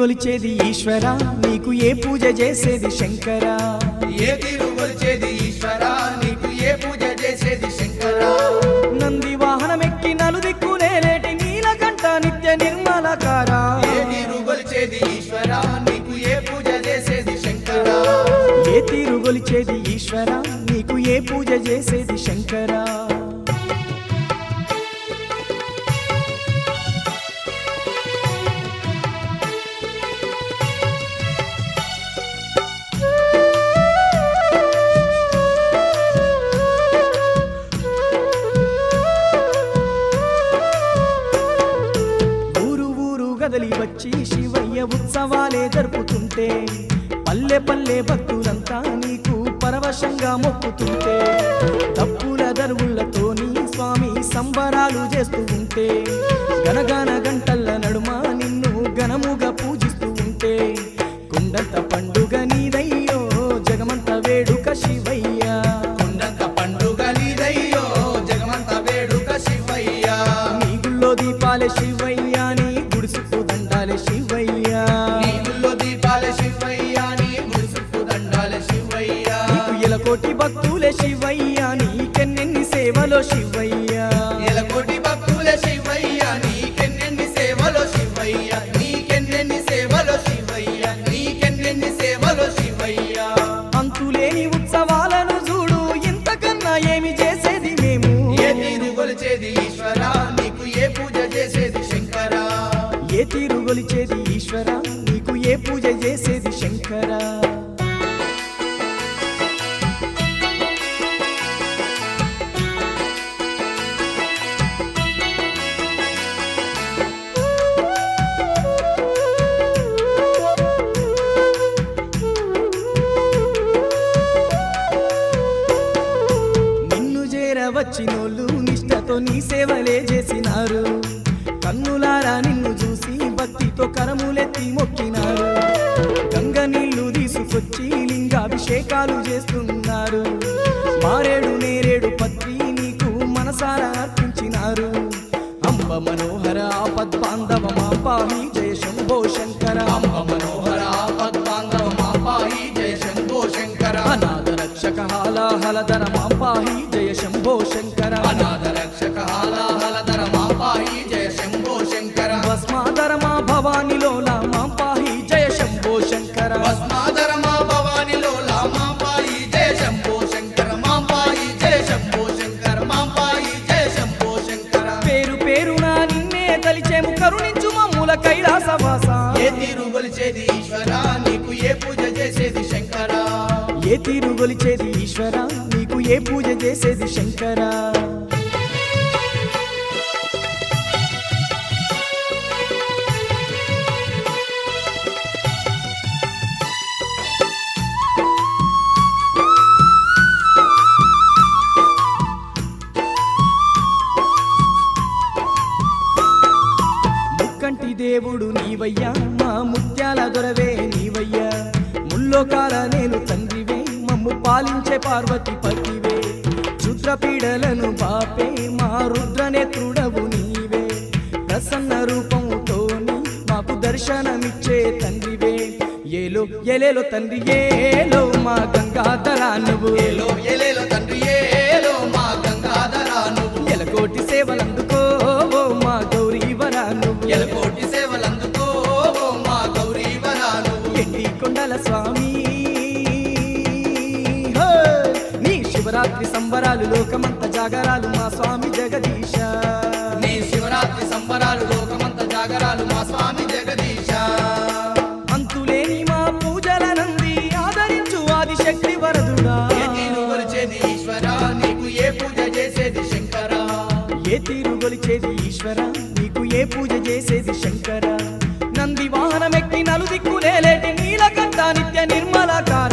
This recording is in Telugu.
తీరుగొలిచేది ఈశ్వర నీకు ఏ పూజ చేసేది శంకర? ఏ తీరు కొలిచేది ఈశ్వర నీకు ఏ పూజ చేసేది శంకర? నంది వాహనమెక్కి నలుదిక్కునేలేటి నీలకంఠ నిత్య నిర్మలకార? ఏ తీరు కొలిచేది ఈశ్వర నీకు ఏ పూజ చేసేది శంకర? ఏ తీరుగొలిచేది ఈశ్వర నీకు ఏ పూజ చేసేది శంకర? గదలి వచ్చి శివయ్య ఉత్సవాలే జరుపుతుంటే పల్లె పల్లె భక్తులంతా నీకు పరవశంగా మొక్కుతుంటే తప్పుల దరువులతోని స్వామి సంబరాలు చేస్తూ ఉంటే గనగాన గంటల్ల నడుమ నిన్ను ఘనముగా పూజిస్తూ ఉంటే కుండంత పండుగ నీదయ్యో జగమంత వేడుక శివయ్య. కొండంత పండుగ నీదయ్యో జగమంత వేడుక శివయ్య. నీ గుళ్ళో దీపాలే శివయ్య. కొలిచేది ఈశ్వర నీకు ఏ పూజ చేసేది శంకర? నిన్ను చేరవచ్చినోళ్ళు నిష్టతో నీ సేవలే చేసినారు. కన్నులారా నిన్ను భక్తితో మొక్కినారు. గంగ నీళ్ళు తీసుకొచ్చి లింగాభిషేకాలు చేస్తున్నారు. మారేడు నేరేడు పత్రి నీకు మనసారా అర్పించినారు. అంబ మనోహర ఆపద్బాంధవ మా పాహి జయ శంభో శంకర. అంబ మనోహర పద్మాంధవ మా పాయి జయ శంభో శంకర. అనాథ రక్షక హాలాహలధర మాపాహి జయ శంభో శంకర. అనాథ రక్షక హాలాహలధర మాపాయి జయ శంభో శంకర. భస్మాధర మా భవాని కైలాసవాస ఏ తీరు కొలిచేది ఈశ్వర నీకు ఏ పూజ చేసేది శంకరా? ఏ తీరు గొలిచేది ఈశ్వర నీకు ఏ పూజ చేసేది శంకరా? దేవుడు నీవయ్యా మా ముత్యాల దొరవే నీవయ్యా. ముల్లోకాల నేను తండ్రివే మమ్ము పాలించే పార్వతి పతివే. రుద్రపీడలను బాపే మా రుద్రనేత్రుడవు నీవే. ప్రసన్న రూపముతోని మాకు దర్శనమిచ్చే తండ్రివే. ఏలో ఎలేలో తండ్రి ఏలో మా గంగాధరా నువ్వు. ఏలో ఎలేలో తండ్రి శివరాత్రి సంబరాలు లోకమంత జాగరాలు మా స్వామి జగదీశ. నీ శివరాత్రి సంబరాలు లోకమంత జాగరాలు మా స్వామి జగదీశ. అంతులేని మా పూజల నంది ఆదరించు ఆదిశక్తి వరదుడా. ఏ తీరు కొలిచేది ఈశ్వర నీకు ఏ పూజ చేసేది శంకర? ఏ తీరు గొలిచేది ఈశ్వర నీకు ఏ పూజ చేసేది శంకర? నంది వాహనమెక్కి నలుదిక్కులేలేటి నీలకంఠ నిత్య నిర్మలకార